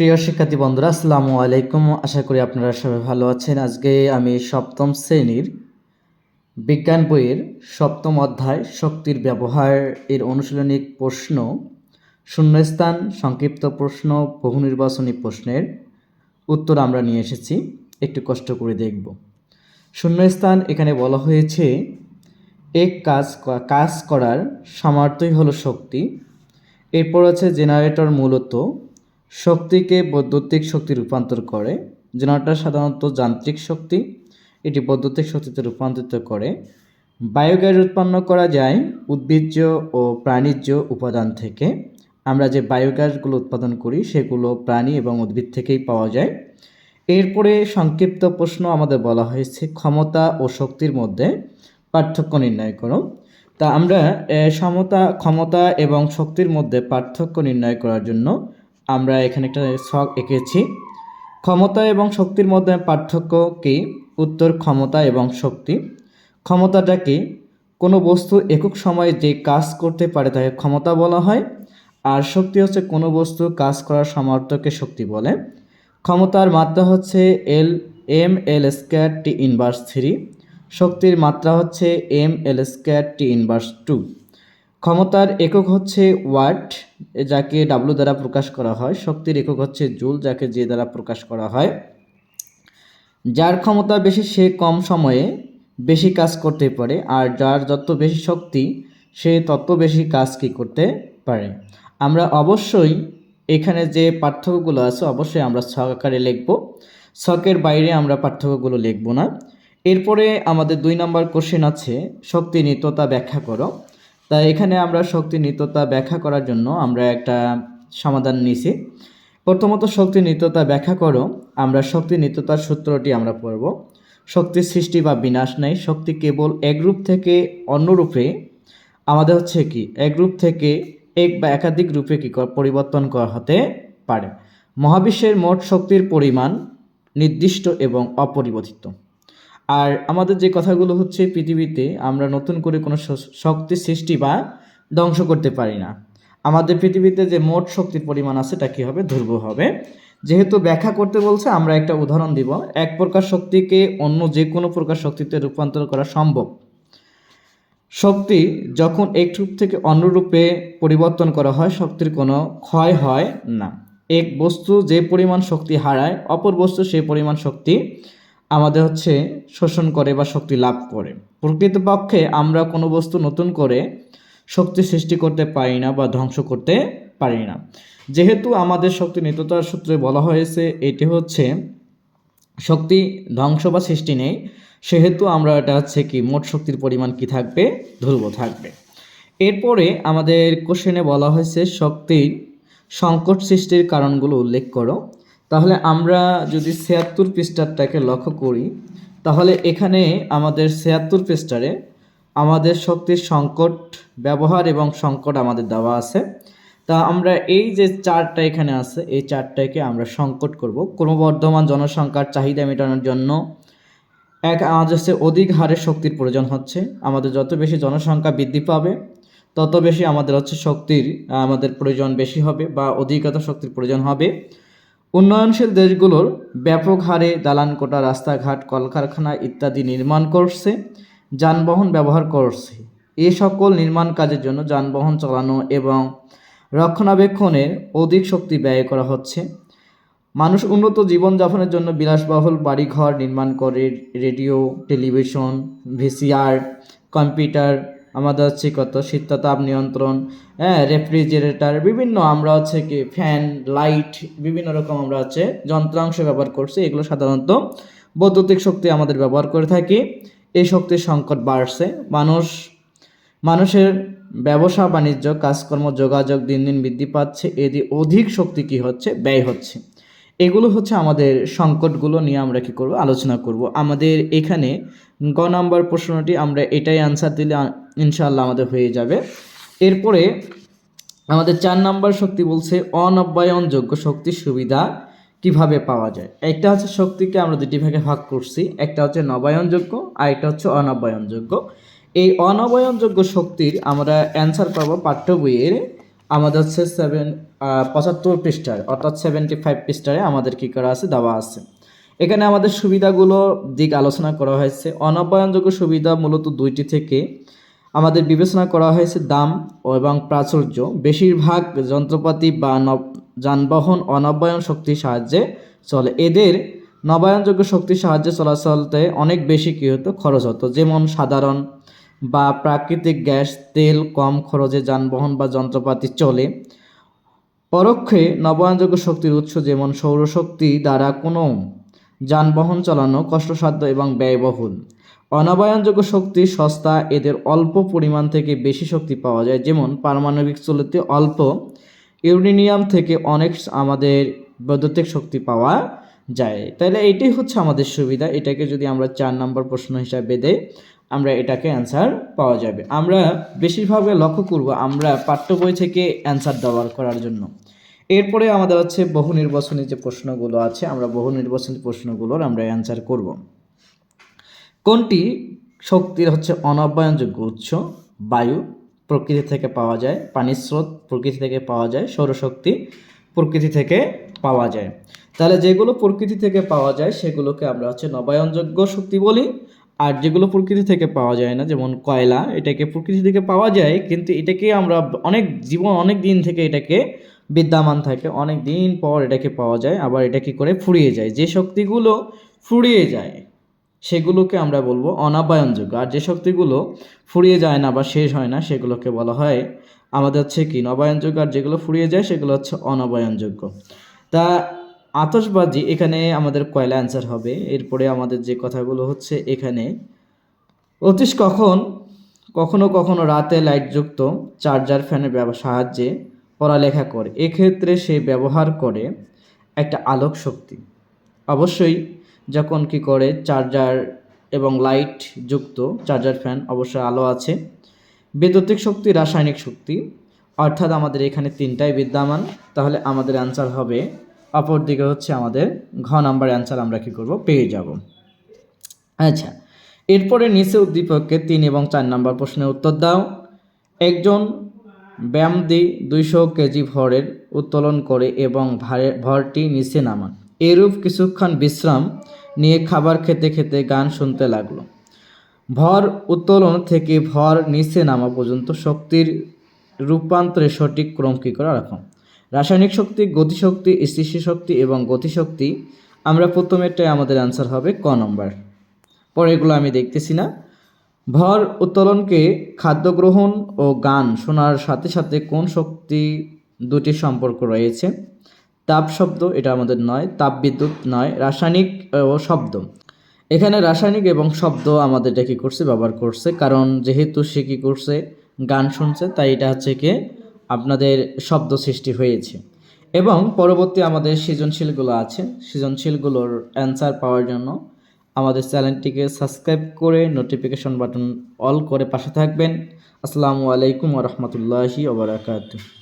প্রিয় শিক্ষার্থী বন্ধুরা, আসসালামু আলাইকুম। আশা করি আপনারা সবাই ভালো আছেন। আজকে আমি সপ্তম শ্রেণির বিজ্ঞান বইয়ের সপ্তম অধ্যায়, শক্তির ব্যবহার এর অনুশীলনী প্রশ্ন, শূন্যস্থান, সংক্ষিপ্ত প্রশ্ন বহু নির্বাচনী প্রশ্নের উত্তর আমরা নিয়ে এসেছি। একটু কষ্ট করে দেখব। শূন্যস্থান, এখানে বলা হয়েছে, এক কাজ কাজ করার সামর্থ্যই হলো শক্তি। এরপর আছে জেনারেটর মূলত। শক্তিকে বৈদ্যুতিক শক্তি রূপান্তর করে, জেনারেটর সাধারণত যান্ত্রিক শক্তি, এটি বৈদ্যুতিক শক্তিতে রূপান্তরিত করে, বায়োগ্যাস উৎপন্ন করা যায় উদ্ভিজ্জ ও প্রাণীজ উপাদান থেকে। আমরা যে বায়োগ্যাসগুলো উৎপাদন করি, সেগুলো প্রাণী এবং উদ্ভিদ থেকেই পাওয়া যায়। এরপরে সংক্ষিপ্ত প্রশ্ন আমাদের বলা হয়েছে, ক্ষমতা ও শক্তির মধ্যে পার্থক্য নির্ণয় করো। তা আমরা সমতা, ক্ষমতা এবং শক্তির মধ্যে পার্থক্য নির্ণয় করার জন্য আমরা এখানে একটা ছক এঁকেছি। ক্ষমতা এবং শক্তির মধ্যে পার্থক্য কি? উত্তর, ক্ষমতা এবং শক্তি। ক্ষমতাটা কি? কোনো বস্তু একক সময়ে যে কাজ করতে পারে তাকে ক্ষমতা বলা হয়। আর শক্তি হচ্ছে কোনো বস্তু কাজ করার সামর্থ্যকে শক্তি বলে। ক্ষমতার মাত্রা হচ্ছে L, M, L square T inverse three. শক্তির মাত্রা হচ্ছে M, L square T inverse two. ক্ষমতার একক হচ্ছে ওয়াট, যাকে ডাব্লু দ্বারা প্রকাশ করা হয়। শক্তির একক হচ্ছে জুল, যাকে যে দ্বারা প্রকাশ করা হয়। যার ক্ষমতা বেশি, সে কম সময়ে বেশি কাজ করতে পারে। আর যার যত বেশি শক্তি, সে তত বেশি কাজ কি করতে পারে। আমরা অবশ্যই এখানে যে পার্থক্যগুলো আছে, অবশ্যই আমরা ছক আকারে লিখব। ছকের বাইরে আমরা পার্থক্যগুলো লিখব না। এরপরে আমাদের দুই নম্বর কোশ্চেন আছে, শক্তি নিত্যতা ব্যাখ্যা করো। তাই এখানে আমরা শক্তি নিত্যতা ব্যাখ্যা করার জন্য আমরা একটা সমাধান নিছি। প্রথমত শক্তি নিত্যতা ব্যাখ্যা করো। আমরা শক্তি নিত্যতার সূত্রটি আমরা পড়ব। শক্তির সৃষ্টি বা বিনাশ নেই। শক্তি কেবল এক রূপ থেকে অন্য রূপে। আমাদের হচ্ছে কি এক রূপ থেকে এক বা একাধিক রূপে কি পরিবর্তন করা হতে পারে। মহাবিশ্বের মোট শক্তির পরিমাণ নির্দিষ্ট এবং অপরিবর্তিত। আর আমাদের যে কথাগুলো হচ্ছে পৃথিবীতে আমরা নতুন করে কোনো শক্তি সৃষ্টি বা ধ্বংস করতে পারি না। আমাদের পৃথিবীতে যে মোট শক্তির পরিমাণ আছে তা কী হবে? ধ্রুব হবে। যেহেতু ব্যাখ্যা করতে বলছে, আমরা একটা উদাহরণ দিব। এক প্রকার শক্তিকে অন্য যে কোনো প্রকার শক্তিতে রূপান্তর করা সম্ভব। শক্তি যখন এক রূপ থেকে অন্য রূপে পরিবর্তন করা হয়, শক্তির কোনো ক্ষয় হয় না। এক বস্তু যে পরিমাণ শক্তি হারায়, অপর বস্তু সেই পরিমাণ শক্তি আমাদের হচ্ছে শোষণ করে বা শক্তি লাভ করে। প্রকৃতপক্ষে আমরা কোনো বস্তু নতুন করে শক্তি সৃষ্টি করতে পারি না বা ধ্বংস করতে পারি না। যেহেতু আমাদের শক্তি নিত্যতার সূত্রে বলা হয়েছে, এটি হচ্ছে শক্তি ধ্বংস বা সৃষ্টি নেই, সেহেতু আমরা এটা হচ্ছে কি, মোট শক্তির পরিমাণ কি থাকবে? ধ্রুব থাকবে। এরপরে আমাদের কোশ্চেনে বলা হয়েছে শক্তির সংকট সৃষ্টির কারণগুলো উল্লেখ করো। তাহলে আমরা যদি ছিয়াত্তর পৃষ্ঠারটাকে লক্ষ্য করি, তাহলে এখানে আমাদের ছিয়াত্তর পৃষ্ঠারে আমাদের শক্তির সংকট ব্যবহার এবং সংকট আমাদের দেওয়া আছে। তা আমরা এই যে চারটা এখানে আছে, এই চারটাকে আমরা সংকট করব। ক্রমবর্ধমান জনসংখ্যার চাহিদা মেটানোর জন্য এক আমাদের অধিক হারে শক্তির প্রয়োজন হচ্ছে। আমাদের যত বেশি জনসংখ্যা বৃদ্ধি পাবে, তত বেশি আমাদের হচ্ছে শক্তির, আমাদের প্রয়োজন বেশি হবে বা অধিকত শক্তির প্রয়োজন হবে। উন্নয়নশীল দেশগুলোর ব্যাপক হারে দালান কোটা, রাস্তাঘাট, কলকারখানা ইত্যাদি নির্মাণ করছে, যানবাহন ব্যবহার করছে। এ সকল নির্মাণ কাজের জন্য যানবাহন চালানো এবং রক্ষণাবেক্ষণের অধিক শক্তি ব্যয় করা হচ্ছে। মানুষ উন্নত জীবনযাপনের জন্য বিলাসবহুল বাড়িঘর নির্মাণ করে, রেডিও, টেলিভিশন, ভিসিআর, কম্পিউটার আমাদের হচ্ছে কত শীততাপ নিয়ন্ত্রণ হ্যাঁ রেফ্রিজারেটার বিভিন্ন আমরা হচ্ছে কি ফ্যান লাইট বিভিন্ন রকম আমরা হচ্ছে যন্ত্রাংশ ব্যবহার করছি। এগুলো সাধারণত বৈদ্যুতিক শক্তি আমাদের ব্যবহার করে থাকি। এই শক্তির সংকট বাড়ছে। মানুষ, মানুষের ব্যবসা, বাণিজ্য, কাজকর্ম, যোগাযোগ দিন দিন বৃদ্ধি পাচ্ছে। এদি অধিক শক্তি কি হচ্ছে? ব্যয় হচ্ছে। এগুলো হচ্ছে আমাদের সংকটগুলো নিয়ে আমরা কি করব? আলোচনা করব। আমাদের এখানে গ নম্বর প্রশ্নটি আমরা এটাই আনসার দিলে ইনশাল্লাহ আমাদের হয়ে যাবে। এরপরে আমাদের চার নাম্বার শক্তি বলছে অনব্যায়নযোগ্য শক্তির সুবিধা কীভাবে পাওয়া যায়? একটা হচ্ছে শক্তিকে আমরা দুটি ভাগে ভাগ করছি। একটা হচ্ছে নবায়নযোগ্য আর একটা হচ্ছে অনবায়নযোগ্য এই অনবায়নযোগ্য শক্তির আমরা অ্যান্সার পাবো পাঠ্য বইয়ের আমাদের হচ্ছে সেভেন পঁচাত্তর পৃষ্ঠার, অর্থাৎ সেভেন্টি ফাইভ পৃষ্ঠারে আমাদের কী করা আছে, দেওয়া আছে। এখানে আমাদের সুবিধাগুলো দিক আলোচনা করা হয়েছে। অনবায়নযোগ্য সুবিধা মূলত দুইটি থেকে আমাদের বিবেচনা করা হয়েছে দাম এবং প্রাচুর্য। বেশিরভাগ যন্ত্রপাতি বা নব- যানবাহন অনবায়ন শক্তির সাহায্যে চলে। এদের নবায়নযোগ্য শক্তির সাহায্যে চলাচলতে অনেক বেশি কী হতো, খরচ হতো। যেমন সাধারণ বা প্রাকৃতিক গ্যাস, তেল, কম খরচে যানবাহন বা যন্ত্রপাতি চলে। পরোক্ষে নবায়নযোগ্য শক্তির উৎস যেমন সৌরশক্তি দ্বারা কোনো যানবাহন চালানো কষ্টসাধ্য এবং ব্যয়বহুল। অনবায়নযোগ্য শক্তি সস্তা, এদের অল্প পরিমাণ থেকে বেশি শক্তি পাওয়া যায়, যেমন পারমাণবিক চুল্লিতে অল্প, ইউরেনিয়াম থেকে অনেক আমাদের বৈদ্যুতিক শক্তি পাওয়া যায়। তাহলে এটাই হচ্ছে আমাদের সুবিধা, এটাকে যদি আমরা চার নম্বর প্রশ্ন হিসাবে দেই আমরা এটাকে অ্যান্সার পাওয়া যাবে। আমরা বেশিরভাগে লক্ষ্য করব আমরা পাঠ্য বই থেকে অ্যান্সার দেওয়ার করার জন্য। এরপরে আমাদের হচ্ছে বহু নির্বাচনী যে প্রশ্নগুলো আছে, আমরা বহু নির্বাচনী প্রশ্নগুলোর আমরা অ্যান্সার করব। কোনটি শক্তির হচ্ছে অনবায়নযোগ্য উৎস? বায়ু প্রকৃতি থেকে পাওয়া যায়, পানির স্রোত প্রকৃতি থেকে পাওয়া যায়, সৌরশক্তি প্রকৃতি থেকে পাওয়া যায়। তাহলে যেগুলো প্রকৃতি থেকে পাওয়া যায়, সেগুলোকে আমরা হচ্ছে নবায়নযোগ্য শক্তি বলি আর যেগুলো প্রকৃতি থেকে পাওয়া যায় না, যেমন কয়লা, এটাকে প্রকৃতি থেকে পাওয়া যায়, কিন্তু এটাকে আমরা অনেক জীবন, অনেক দিন থেকে এটাকে বিদ্যমান থাকে, অনেক দিন পর এটাকে পাওয়া যায়, আবার এটা কি করে ফুরিয়ে যায়। যে শক্তিগুলো ফুরিয়ে যায়, সেগুলোকে আমরা বলব অনাবায়নযোগ্য আর যে শক্তিগুলো ফুরিয়ে যায় না বা শেষ হয় না, সেগুলোকে বলা হয় আমাদের হচ্ছে কি নবায়নযোগ্য আর যেগুলো ফুরিয়ে যায়, সেগুলো হচ্ছে অনবায়নযোগ্য তা আতশবাজি এখানে আমাদের কয়লা অ্যান্সার হবে। এরপরে আমাদের যে কথাগুলো হচ্ছে এখানে, অতীশ কখন, কখনো কখনো রাতে লাইটযুক্ত চার্জার ফ্যানের সাহায্যে পড়ালেখা করে। এক্ষেত্রে সে ব্যবহার করে একটা আলোক শক্তি। অবশ্যই যখন কি করে চার্জার এবং লাইট যুক্ত চার্জার ফ্যান অবশ্যই আলো আছে। বৈদ্যুতিক শক্তি, রাসায়নিক শক্তি। অর্থাৎ আমাদের এখানে তিনটাই বিদ্যমান। তাহলে আমাদের অ্যান্সার হবে অপর দিকে হচ্ছে আমাদের ঘ নাম্বার অ্যান্সার আমরা কি করব? পেয়ে যাব। আচ্ছা এরপরে নিচে উদ্দীপককে তিন এবং চার নাম্বার প্রশ্নের উত্তর দাও। একজন ব্যায়ামদি দুইশো কেজি ভরের উত্তোলন করে এবং ভারে, ভরটি নিচে নামান। এরূপ কিছুক্ষণ বিশ্রাম নিয়ে খাবার খেতে খেতে গান শুনতে লাগল। ভর উত্তোলন থেকে ভর নিচে নামা পর্যন্ত শক্তির রূপান্তরের সঠিক ক্রম কী করে রাখো? রাসায়নিক শক্তি, গতিশক্তি, স্থিতিশক্তি এবং গতিশক্তি। আমরা প্রথমেরটাই আমাদের অ্যান্সার হবে ক নম্বর পরে এগুলো আমি দেখতেছি না। ভর উত্তোলনকে খাদ্য গ্রহণ ও গান শোনার সাথে সাথে কোন শক্তি দুটির সম্পর্ক রয়েছে? তাপ শব্দ, এটা আমাদের নয়। তাপ বিদ্যুৎ নয়। রাসায়নিক ও শব্দ। এখানে রাসায়নিক এবং শব্দ আমাদের এটা কী করছে, ব্যবহার করছে। কারণ যেহেতু সে কী করছে? গান শুনছে। তাই এটা হচ্ছে কি আপনাদের শব্দ সৃষ্টি হয়েছে। এবং পরবর্তী আমাদের সৃজনশীলগুলো আছে। সৃজনশীলগুলোর অ্যান্সার পাওয়ার জন্য আমাদের চ্যানেলটিকে সাবস্ক্রাইব করে নোটিফিকেশন বাটন অল করে পাশে থাকবেন। আসসালামু আলাইকুম রহমতুল্লাহি ওবরাকাতু